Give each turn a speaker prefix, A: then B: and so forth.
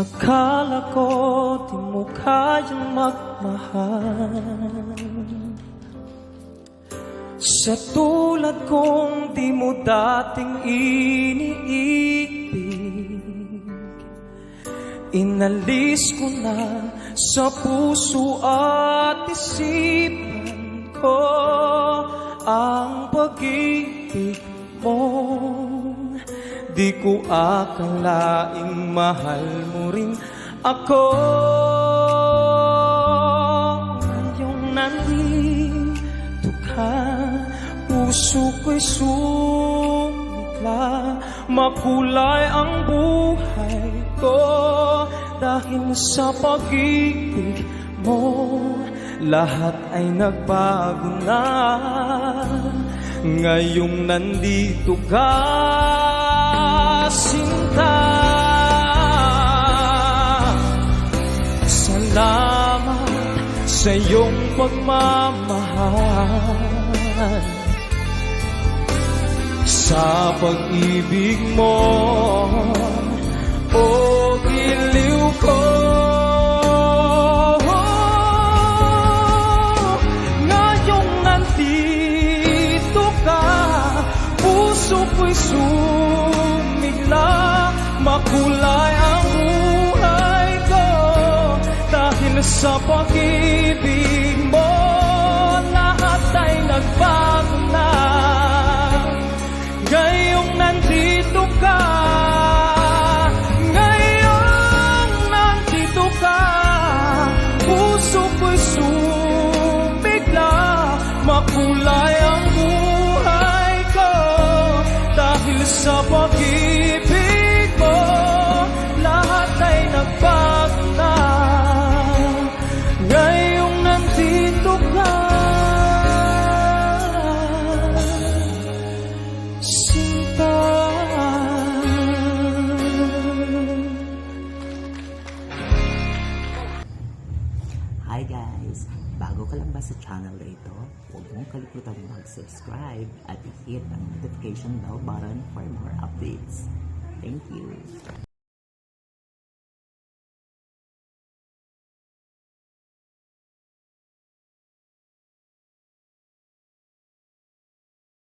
A: Akala ko di mo kayang magmahal. Sa tulad kong di mo dating iniibig Inalis ko na sa puso at isipan ko Ang pag-ibig mo. Di ko akalaing mahal mo rin ako. Ngayong nandito ka Puso ko'y sumigla Makulay ang buhay ko Dahil sa pag-ibig mo. Lahat ay nagbago na. Ngayong nandito ka Sinta. Salamat sa iyong pagmamahal Sa pag-ibig mo O giliw ko. Ngayong nandito ka Puso ko'y sumigla Makulay ang buhay ko. Dahil sa pag-ibig mo Makulay ang buhay ko Dahil sa pag-ibig mo Lahat ay nagbago na Ngayong nandito ka Sinta
B: Hi guys! Bago ka lang ba sa channel na ito, huwag mong kalimutan mag-subscribe at i-hit ang notification bell button for more updates. Thank you!